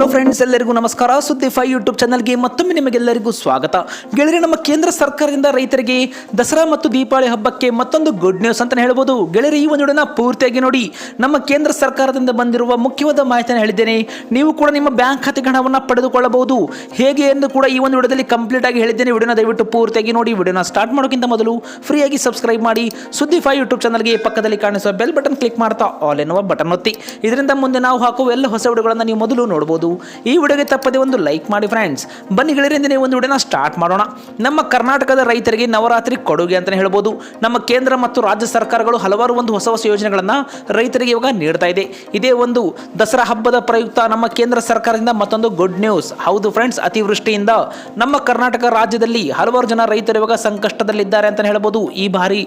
Hello friends ಎಲ್ಲರಿಗೂ ನಮಸ್ಕಾರ. ಸುದ್ದಿ ಫೈ ಯೂಟ್ಯೂಬ್ ಚಾನಲ್ಗೆ ಮತ್ತೊಮ್ಮೆ ನಿಮಗೆಲ್ಲರಿಗೂ ಸ್ವಾಗತ. ಗೆಳೆಯರೆ, ನಮ್ಮ ಕೇಂದ್ರ ಸರ್ಕಾರದಿಂದ ರೈತರಿಗೆ ದಸರಾ ಮತ್ತು ದೀಪಾವಳಿ ಹಬ್ಬಕ್ಕೆ ಮತ್ತೊಂದು ಗುಡ್ ನ್ಯೂಸ್ ಅಂತಲೇ ಹೇಳ್ಬೋದು. ಗೆಳೆಯರೆ, ಈ ಒಂದು ಪೂರ್ತಿಯಾಗಿ ನೋಡಿ. ನಮ್ಮ ಕೇಂದ್ರ ಸರ್ಕಾರದಿಂದ ಬಂದಿರುವ ಮುಖ್ಯವಾದ ಮಾಹಿತಿಯನ್ನು ಹೇಳಿದ್ದೇನೆ. ನೀವು ಕೂಡ ನಿಮ್ಮ ಬ್ಯಾಂಕ್ ಖಾತೆ ಹಣವನ್ನು ಪಡೆದುಕೊಳ್ಳಬಹುದು. ಹೇಗೆ ಎಂದು ಕೂಡ ಈ ಒಂದು ವಿಡಿಯೋದಲ್ಲಿ ಕಂಪ್ಲೀಟ್ ಆಗಿ ಹೇಳಿದ್ದೇನೆ. ವಿಡಿಯೋನ ದಯವಿಟ್ಟು ಪೂರ್ತಿಯಾಗಿ ನೋಡಿ. ವಿಡಿಯೋನ ಸ್ಟಾರ್ಟ್ ಮಾಡೋಕ್ಕಿಂತ ಮೊದಲು ಫ್ರೀಯಾಗಿ ಸಬ್ಸ್ಕ್ರೈಬ್ ಮಾಡಿ. ಸುದ್ದಿ ಫೈ ಯೂಟ್ಯೂಬ್ ಚಾನಲ್ಗೆ ಪಕ್ಕದಲ್ಲಿ ಕಾಣಿಸುವ ಬೆಲ್ ಬಟನ್ ಕ್ಲಿಕ್ ಮಾಡ್ತಾ ಆಲ್ ಎನ್ನುವ ಬಟನ್ ಒತ್ತಿ. ಇದರಿಂದ ಮುಂದೆ ನಾವು ಹಾಕುವ ಎಲ್ಲ ಹೊಸ ವಿಡಿಯೋಗಳನ್ನು ನೀವು ಮೊದಲು ನೋಡಬಹುದು ಈ ವಿಡಿಯೋಗೆ ತಪ್ಪದೆ ಒಂದು ಲೈಕ್ ಮಾಡಿ ಫ್ರೆಂಡ್ಸ್ ಬನ್ನಿ ಗೆಳೆಯರಿಂದ ಒಂದು ವಿಡಿಯೋನ ಸ್ಟಾರ್ಟ್ ಮಾಡೋಣ. ನಮ್ಮ ಕರ್ನಾಟಕದ ರೈತರಿಗೆ ನವರಾತ್ರಿ ಕೊಡುಗೆ ಅಂತಲೇ ಹೇಳ್ಬೋದು. ನಮ್ಮ ಕೇಂದ್ರ ಮತ್ತು ರಾಜ್ಯ ಸರ್ಕಾರಗಳು ಹಲವಾರು ಒಂದು ಹೊಸ ಹೊಸ ಯೋಜನೆಗಳನ್ನು ರೈತರಿಗೆ ಇವಾಗ ನೀಡ್ತಾ ಇದೆ. ಇದೇ ಒಂದು ದಸರಾ ಹಬ್ಬದ ಪ್ರಯುಕ್ತ ನಮ್ಮ ಕೇಂದ್ರ ಸರ್ಕಾರದಿಂದ ಮತ್ತೊಂದು ಗುಡ್ ನ್ಯೂಸ್ ಹೌದು ಫ್ರೆಂಡ್ಸ್ ಅತಿವೃಷ್ಟಿಯಿಂದ ನಮ್ಮ ಕರ್ನಾಟಕ ರಾಜ್ಯದಲ್ಲಿ ಹಲವಾರು ಜನ ರೈತರು ಇವಾಗ ಸಂಕಷ್ಟದಲ್ಲಿದ್ದಾರೆ ಅಂತಲೇ ಹೇಳ್ಬೋದು. ಈ ಬಾರಿ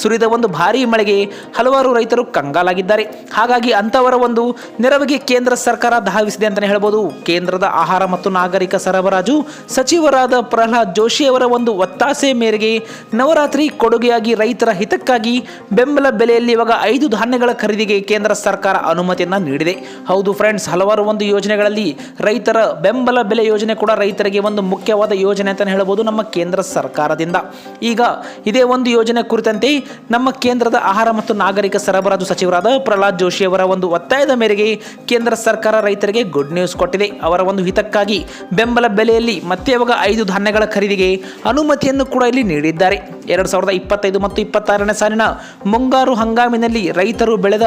ಸುರಿದ ಒಂದು ಭಾರೀ ಮಳೆಗೆ ಹಲವಾರು ರೈತರು ಕಂಗಾಲಾಗಿದ್ದಾರೆ. ಹಾಗಾಗಿ ಅಂತವರ ಒಂದು ನೆರವಿಗೆ ಕೇಂದ್ರ ಸರ್ಕಾರ ಧಾವಿಸಿದೆ ಅಂತಲೇ ಹೇಳ್ಬೋದು. ಕೇಂದ್ರದ ಆಹಾರ ಮತ್ತು ನಾಗರಿಕ ಸರಬರಾಜು ಸಚಿವರಾದ ಪ್ರಹ್ಲಾದ್ ಜೋಶಿ ಅವರ ಒಂದು ಒತ್ತಾಸೆ ಮೇರೆಗೆ ನವರಾತ್ರಿ ಕೊಡುಗೆಯಾಗಿ ರೈತರ ಹಿತಕ್ಕಾಗಿ ಬೆಂಬಲ ಬೆಲೆಯಲ್ಲಿ ಇವಾಗ ಐದು ಧಾನ್ಯಗಳ ಖರೀದಿಗೆ ಕೇಂದ್ರ ಸರ್ಕಾರ ಅನುಮತಿಯನ್ನು ನೀಡಿದೆ. ಹೌದು ಫ್ರೆಂಡ್ಸ್ ಹಲವಾರು ಒಂದು ಯೋಜನೆಗಳಲ್ಲಿ ರೈತರ ಬೆಂಬಲ ಬೆಲೆ ಯೋಜನೆ ಕೂಡ ರೈತರಿಗೆ ಒಂದು ಮುಖ್ಯವಾದ ಯೋಜನೆ ಅಂತ ಹೇಳಬಹುದು ನಮ್ಮ ಕೇಂದ್ರ ಸರ್ಕಾರದಿಂದ. ಈಗ ಇದೇ ಒಂದು ಯೋಜನೆ ಕುರಿತಂತೆ ನಮ್ಮ ಕೇಂದ್ರದ ಆಹಾರ ಮತ್ತು ನಾಗರಿಕ ಸರಬರಾಜು ಸಚಿವರಾದ ಪ್ರಹ್ಲಾದ್ ಜೋಶಿ ಅವರ ಒಂದು ಒತ್ತಾಯದ ಮೇರೆಗೆ ಕೇಂದ್ರ ಸರ್ಕಾರ ರೈತರಿಗೆ ಗುಡ್ ಕೊಟ್ಟಿದೆ. ಅವರ ಒಂದು ಹಿತಕ್ಕಾಗಿ ಬೆಂಬಲ ಬೆಲೆಯಲ್ಲಿ ಮತ್ತೆ ಇವಾಗ ಐದು ಧಾನ್ಯಗಳ ಖರೀದಿಗೆ ಅನುಮತಿಯನ್ನು ಕೂಡ ಇಲ್ಲಿ ನೀಡಿದ್ದಾರೆ. ಎರಡು ಸಾವಿರದ ಇಪ್ಪತ್ತೈದು ಮತ್ತು ಇಪ್ಪತ್ತಾರನೇ ಸಾಲಿನ ಮುಂಗಾರು ಹಂಗಾಮಿನಲ್ಲಿ ರೈತರು ಬೆಳೆದ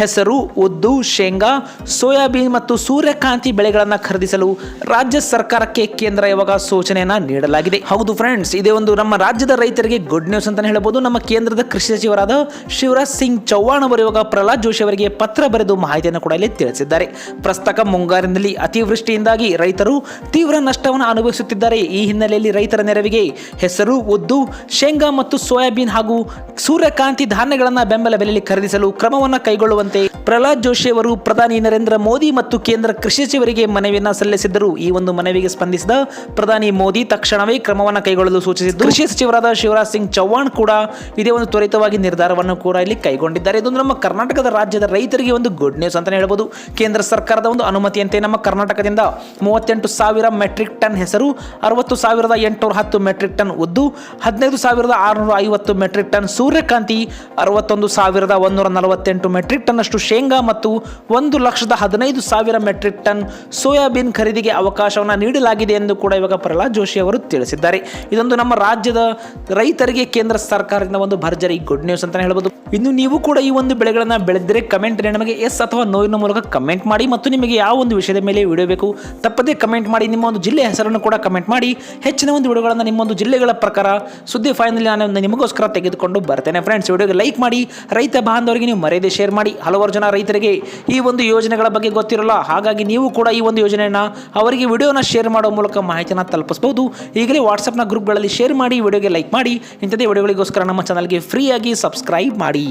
ಹೆಸರು, ಉದ್ದು, ಶೇಂಗಾ, ಸೋಯಾಬೀನ್ ಮತ್ತು ಸೂರ್ಯಕಾಂತಿ ಬೆಳೆಗಳನ್ನು ಖರೀದಿಸಲು ರಾಜ್ಯ ಸರ್ಕಾರಕ್ಕೆ ಕೇಂದ್ರ ಇವಾಗ ಸೂಚನೆಯನ್ನು ನೀಡಲಾಗಿದೆ. ಹೌದು ಫ್ರೆಂಡ್ಸ್ ಇದೇ ಒಂದು ನಮ್ಮ ರಾಜ್ಯದ ರೈತರಿಗೆ ಗುಡ್ ನ್ಯೂಸ್ ಅಂತಲೇ ಹೇಳಬಹುದು ನಮ್ಮ ಕೇಂದ್ರದ ಕೃಷಿ ಸಚಿವರಾದ ಶಿವರಾಜ್ ಸಿಂಗ್ ಚೌಹಾಣ್ ಅವರು ಇವಾಗ ಪ್ರಹ್ಲಾದ್ ಜೋಶಿ ಅವರಿಗೆ ಪತ್ರ ಬರೆದು ಮಾಹಿತಿಯನ್ನು ಕೂಡ ಇಲ್ಲಿ ತಿಳಿಸಿದ್ದಾರೆ. ಪ್ರಸ್ತಕ ಮುಂಗಾರಿನಲ್ಲಿ ಅತಿವೃಷ್ಟಿಯಿಂದಾಗಿ ರೈತರು ತೀವ್ರ ನಷ್ಟವನ್ನು ಅನುಭವಿಸುತ್ತಿದ್ದಾರೆ. ಈ ಹಿನ್ನೆಲೆಯಲ್ಲಿ ರೈತರ ನೆರವಿಗೆ ಹೆಸರು, ಉದ್ದು, ಶೇಂಗಾ ಮತ್ತು ಸೋಯಾಬೀನ್ ಹಾಗೂ ಸೂರ್ಯಕಾಂತಿ ಧಾನ್ಯಗಳನ್ನು ಬೆಂಬಲ ಬೆಲೆಯಲ್ಲಿ ಖರೀದಿಸಲು ಕ್ರಮವನ್ನು ಕೈಗೊಳ್ಳುವಂತೆ ಪ್ರಹ್ಲಾದ್ ಜೋಶಿ ಅವರು ಪ್ರಧಾನಿ ನರೇಂದ್ರ ಮೋದಿ ಮತ್ತು ಕೇಂದ್ರ ಕೃಷಿ ಸಚಿವರಿಗೆ ಮನವಿಯನ್ನು ಸಲ್ಲಿಸಿದ್ದರು. ಈ ಒಂದು ಮನವಿಗೆ ಸ್ಪಂದಿಸಿದ ಪ್ರಧಾನಿ ಮೋದಿ ತಕ್ಷಣವೇ ಕ್ರಮವನ್ನು ಕೈಗೊಳ್ಳಲು ಸೂಚಿಸಿದ್ದು, ಕೃಷಿ ಸಚಿವರಾದ ಶಿವರಾಜ್ ಸಿಂಗ್ ಚೌಹಾಣ್ ಕೂಡ ಇದೇ ಒಂದು ತ್ವರಿತವಾಗಿ ನಿರ್ಧಾರವನ್ನು ಕೂಡ ಇಲ್ಲಿ ಕೈಗೊಂಡಿದ್ದಾರೆ. ಇದೊಂದು ನಮ್ಮ ಕರ್ನಾಟಕದ ರಾಜ್ಯದ ರೈತರಿಗೆ ಒಂದು ಗುಡ್ ನ್ಯೂಸ್ ಅಂತ ಹೇಳ್ಬೋದು. ಕೇಂದ್ರ ಸರ್ಕಾರದ ಒಂದು ಅನುಮತಿಯಂತೆ ನಮ್ಮ ಕರ್ನಾಟಕದಿಂದ ಮೂವತ್ತೆಂಟು ಸಾವಿರ ಮೆಟ್ರಿಕ್ ಟನ್ ಹೆಸರು, ಅರವತ್ತು ಸಾವಿರದ ಎಂಟುನೂರ ಹತ್ತು ಮೆಟ್ರಿಕ್ ಟನ್ ಉದ್ದು, ಹದಿನೈದು ಸಾವಿರದ ಆರುನೂರ ಐವತ್ತು ಮೆಟ್ರಿಕ್ ಟನ್ ಸೂರ್ಯಕಾಂತಿ, ಅರವತ್ತೊಂದು ಸಾವಿರದ ಒಂದೂರ ನಲವತ್ತೆಂಟು ಮೆಟ್ರಿಕ್ ಟನ್ ಅಷ್ಟು ಶೇಂಗಾ ಮತ್ತು ಒಂದು ಲಕ್ಷದ ಹದಿನೈದು ಸಾವಿರ ಮೆಟ್ರಿಕ್ ಟನ್ ಸೋಯಾಬೀನ್ ಖರೀದಿಗೆ ಅವಕಾಶವನ್ನು ನೀಡಲಾಗಿದೆ ಎಂದು ಕೂಡ ಇವಾಗ ಪ್ರಹ್ಲಾದ್ ಜೋಶಿ ಅವರು ತಿಳಿಸಿದ್ದಾರೆ. ಇದೊಂದು ನಮ್ಮ ರಾಜ್ಯದ ರೈತರಿಗೆ ಕೇಂದ್ರ ಸರ್ಕಾರದಿಂದ ಒಂದು ಭರ್ಜರಿ ಗುಡ್ ನ್ಯೂಸ್ ಅಂತ ಹೇಳ್ಬೋದು. ಇನ್ನು ನೀವು ಕೂಡ ಈ ಒಂದು ಬೆಳೆಗಳನ್ನು ಬೆಳೆದರೆ ಕಮೆಂಟ್ ನಮಗೆ ಎಸ್ ಅಥವಾ ನೋವಿನ ಮೂಲಕ ಕಮೆಂಟ್ ಮಾಡಿ ಮತ್ತು ನಿಮಗೆ ಯಾವ ಒಂದು ವಿಷಯದ ಮೇಲೆ ವಿಡಿಯೋ ಬೇಕು, ತಪ್ಪದೇ ಕಮೆಂಟ್ ಮಾಡಿ, ನಿಮ್ಮ ಒಂದು ಜಿಲ್ಲೆ ಹೆಸರನ್ನು ಕೂಡ ಕಮೆಂಟ್ ಮಾಡಿ. ಹೆಚ್ಚಿನ ಒಂದು ವಿಡಿಯೋಗಳನ್ನು ನಿಮ್ಮ ಒಂದು ಜಿಲ್ಲೆಗಳ ಪ್ರಕಾರ ಸುದ್ದಿ ಫೈನಲ್ಲಿ ನಾನು ನಿಮಗೋಸ್ಕರ ತೆಗೆದುಕೊಂಡು ಬರ್ತೇನೆ. ಫ್ರೆಂಡ್ಸ್ ವಿಡಿಯೋಗೆ ಲೈಕ್ ಮಾಡಿ, ರೈತ ಬಾಂಧವರಿಗೆ ನೀವು ಮರೆಯದೆ ಶೇರ್ ಮಾಡಿ. ಹಲವಾರು ಜನ ರೈತರಿಗೆ ಈ ಒಂದು ಯೋಜನೆಗಳ ಬಗ್ಗೆ ಗೊತ್ತಿರಲ್ಲ. ಹಾಗಾಗಿ ನೀವು ಕೂಡ ಈ ಒಂದು ಯೋಜನೆಯನ್ನು ಅವರಿಗೆ ವಿಡಿಯೋನ ಶೇರ್ ಮಾಡೋ ಮೂಲಕ ಮಾಹಿತಿಯನ್ನು ತಲುಪಿಸಬಹುದು. ಈಗಲೇ ವಾಟ್ಸಪ್ನ ಗ್ರೂಪ್ಗಳಲ್ಲಿ ಶೇರ್ ಮಾಡಿ ವಿಡಿಯೋಗೆ ಲೈಕ್ ಮಾಡಿ. ಇಂಥದೇ ವಿಡಿಯೋಗಳಿಗೋಸ್ಕರ ನಮ್ಮ ಚಾನಲ್ಗೆ ಫ್ರೀಯಾಗಿ ಸಬ್ಸ್ಕ್ರೈಬ್ ಮಾಡಿ.